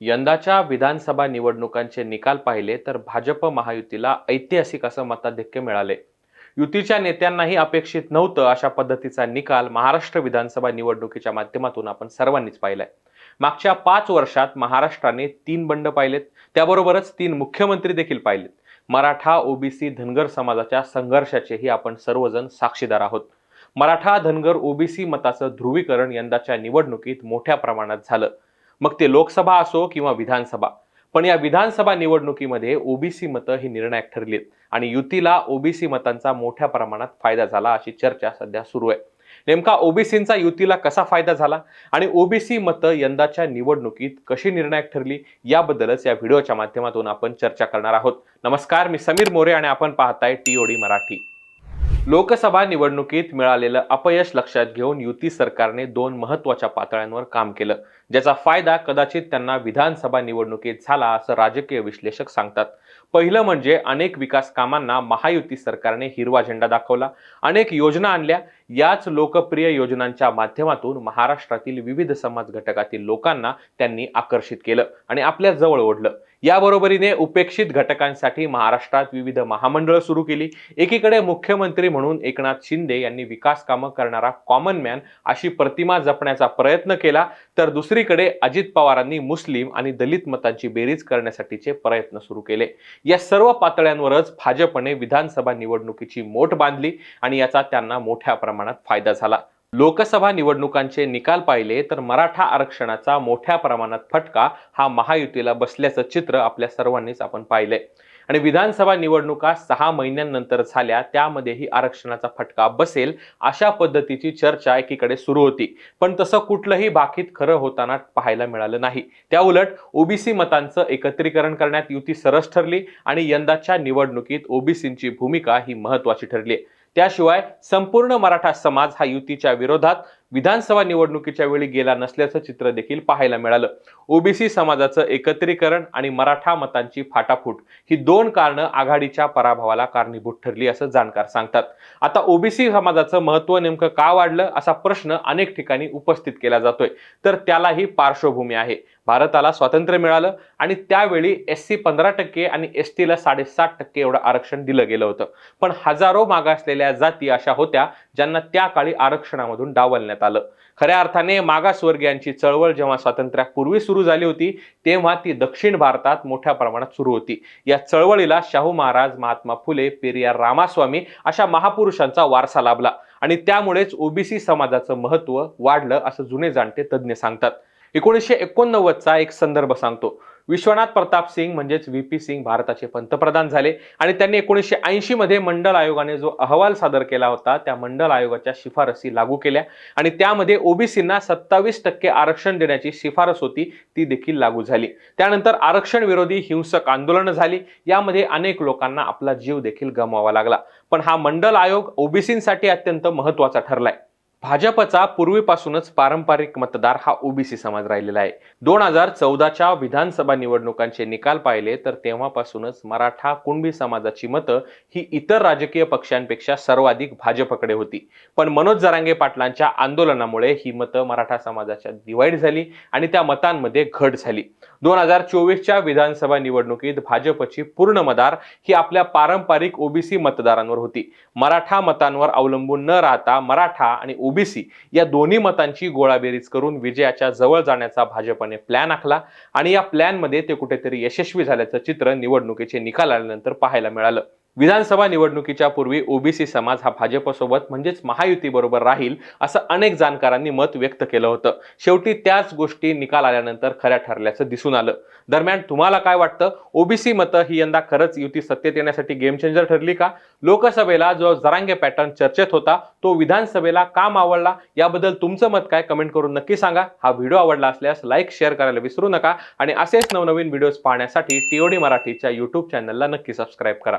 यंदाच्या विधानसभा निवडणुकांचे निकाल पाहिले तर भाजप महायुतीला ऐतिहासिक असं मताधिक्य मिळाले. युतीच्या नेत्यांनाही अपेक्षित नव्हतं अशा पद्धतीचा निकाल महाराष्ट्र विधानसभा निवडणुकीच्या माध्यमातून आपण सर्वांनीच पाहिलाय. मागच्या पाच वर्षात महाराष्ट्राने तीन बंड पाहिलेत. त्याबरोबरच तीन मुख्यमंत्री देखील पाहिलेत. मराठा ओबीसी धनगर समाजाच्या संघर्षाचेही आपण सर्वजण साक्षीदार आहोत. मराठा धनगर ओबीसी मताचं ध्रुवीकरण यंदाच्या निवडणुकीत मोठ्या प्रमाणात झालं. मग ते लोकसभा असो किंवा विधानसभा. पण या विधानसभा निवडणुकीमध्ये ओबीसी मतं ही निर्णायक ठरलीत आणि युतीला ओबीसी मतांचा मोठ्या प्रमाणात फायदा झाला अशी चर्चा सध्या सुरू आहे. नेमका ओबीसींचा युतीला कसा फायदा झाला आणि ओबीसी मतं यंदाच्या निवडणुकीत कशी निर्णायक ठरली याबद्दलच या व्हिडिओच्या माध्यमातून आपण चर्चा करणार आहोत. नमस्कार मी समीर मोरे आणि आपण पाहताय टीओडी मराठी. लोकसभा निवडणुकीत मिळालेलं अपयश लक्षात घेऊन युती सरकारने दोन महत्त्वाच्या पातळ्यांवर काम केलं. ज्याचा फायदा कदाचित त्यांना विधानसभा निवडणुकीत झाला असं राजकीय विश्लेषक सांगतात. पहिलं म्हणजे अनेक विकास कामांना महायुती सरकारने हिरवा झेंडा दाखवला. अनेक योजना आणल्या. याच लोकप्रिय योजनांच्या माध्यमातून महाराष्ट्रातील विविध समाज घटकातील लोकांना त्यांनी आकर्षित केलं आणि आपल्या जवळ ओढलं. याबरोबरीने उपेक्षित घटकांसाठी महाराष्ट्रात विविध महामंडळं सुरू केली. एकीकडे मुख्यमंत्री म्हणून एकनाथ शिंदे यांनी विकास कामं करणारा कॉमन मॅन अशी प्रतिमा जपण्याचा प्रयत्न केला तर दुसरीकडे अजित पवारांनी मुस्लिम आणि दलित मतांची बेरीज करण्यासाठीचे प्रयत्न सुरू केले. या सर्व पातळ्यांवरच भाजपने विधानसभा निवडणुकीची मोठ बांधली आणि याचा त्यांना मोठ्या प्रमाणात फायदा झाला. लोकसभा निवडणुकांचे निकाल पाहिले तर मराठा आरक्षणाचा मोठ्या प्रमाणात फटका हा महायुतीला बसल्याचं चित्र आपल्या सर्वांनीच आपण पाहिलंय आणि विधानसभा निवडणुका सहा महिन्यांनंतर झाल्या त्यामध्येही आरक्षणाचा फटका बसेल अशा पद्धतीची चर्चा एकीकडे सुरू होती. पण तसं कुठलंही बाकीत खरं होताना पाहायला मिळालं नाही. त्याउलट ओबीसी मतांचं एकत्रीकरण करण्यात युती सरस ठरली आणि यंदाच्या निवडणुकीत ओबीसींची भूमिका ही महत्वाची ठरली. त्याशिवाय संपूर्ण मराठा समाज हा युतीच्या विरोधात विधानसभा निवडणुकीच्या वेळी गेला नसल्याचं चित्र देखील पाहायला मिळालं. ओबीसी समाजाचं एकत्रीकरण आणि मराठा मतांची फाटाफूट ही दोन कारणं आघाडीच्या पराभवाला कारणीभूत ठरली असं जाणकार सांगतात. आता ओबीसी समाजाचं महत्त्व नेमकं का वाढलं असा प्रश्न अनेक ठिकाणी उपस्थित केला जातोय. तर त्यालाही पार्श्वभूमी आहे. भारताला स्वातंत्र्य मिळालं आणि त्यावेळी एस सी पंधरा टक्के आणि एस टीला साडेसात टक्के एवढं आरक्षण दिलं गेलं होतं. पण हजारो मागासलेल्या जाती अशा होत्या ज्यांना त्या काळी आरक्षणामधून डावलण्यात आलं. खऱ्या अर्थाने मागासवर्गीयांची चळवळ जेव्हा स्वातंत्र्यापूर्वी सुरू झाली होती तेव्हा ती दक्षिण भारतात मोठ्या प्रमाणात सुरू होती. या चळवळीला शाहू महाराज महात्मा फुले पेरियार रामास्वामी अशा महापुरुषांचा वारसा लाभला आणि त्यामुळेच ओबीसी समाजाचं महत्त्व वाढलं असं जुने जाणते तज्ज्ञ सांगतात. एकोणीसशे एकोणनव्वदचा एक संदर्भ सांगतो. विश्वनाथ प्रताप सिंग म्हणजेच व्ही पी सिंग भारताचे पंतप्रधान झाले. आणि त्यांनी एकोणीसशे ऐंशी मध्ये मंडल आयोगाने जो अहवाल सादर केला होता त्या मंडल आयोगाच्या शिफारसी लागू केल्या. आणि त्यामध्ये ओबीसींना सत्तावीस टक्के आरक्षण देण्याची शिफारस होती ती देखील लागू झाली. त्यानंतर आरक्षण विरोधी हिंसक आंदोलनं झाली. यामध्ये अनेक लोकांना आपला जीव देखील गमवावा लागला. पण हा मंडल आयोग ओबीसींसाठी अत्यंत महत्त्वाचा ठरलाय. भाजपचा पूर्वीपासूनच पारंपरिक मतदार हा ओबीसी समाज राहिलेला आहे. दोन हजार चौदाच्या विधानसभा निवडणुकांचे निकाल पाहिले तर तेव्हापासूनच मराठा कुणबी समाजाची मतं ही इतर राजकीय पक्षांपेक्षा सर्वाधिक भाजपकडे होती. पण मनोज जरांगे पाटलांच्या आंदोलनामुळे ही मतं मराठा समाजाच्या डिवाईड झाली आणि त्या मतांमध्ये घट झाली. दोन हजार चोवीसच्या विधानसभा निवडणुकीत भाजपची पूर्ण मदार ही आपल्या पारंपरिक ओबीसी मतदारांवर होती. मराठा मतांवर अवलंबून न राहता मराठा आणि ओबीसी या दोन्ही मतांची गोळाबेरीज करून विजयाच्या जवळ जाण्याचा भाजपने प्लॅन आखला आणि या प्लॅनमध्ये ते कुठेतरी यशस्वी झाल्याचं चित्र निवडणुकीचे निकाल आल्यानंतर पाहायला मिळालं. विधानसभा निवडणुकीच्या पूर्वी ओबीसी समाज हा भाजपसोबत म्हणजेच महायुती बरोबर राहील असं अनेक जाणकारांनी मत व्यक्त केलं होतं. शेवटी त्याच गोष्टी निकाल आल्यानंतर खऱ्या ठरल्याचं दिसून आलं. दरम्यान तुम्हाला काय वाटतं? ओबीसी मतं ही यंदा खरंच युती सत्तेत येण्यासाठी गेम चेंजर ठरली का? लोकसभेला जो जरांगे पॅटर्न चर्चेत होता तो विधानसभेला का मावळला? याबद्दल तुमचं मत काय? कमेंट करून नक्की सांगा. हा व्हिडिओ आवडला असल्यास लाईक शेअर करायला विसरू नका. आणि असेच नवनवीन व्हिडिओज पाहण्यासाठी टीओडी मराठीच्या युट्यूब चॅनलला नक्की सबस्क्राईब करा.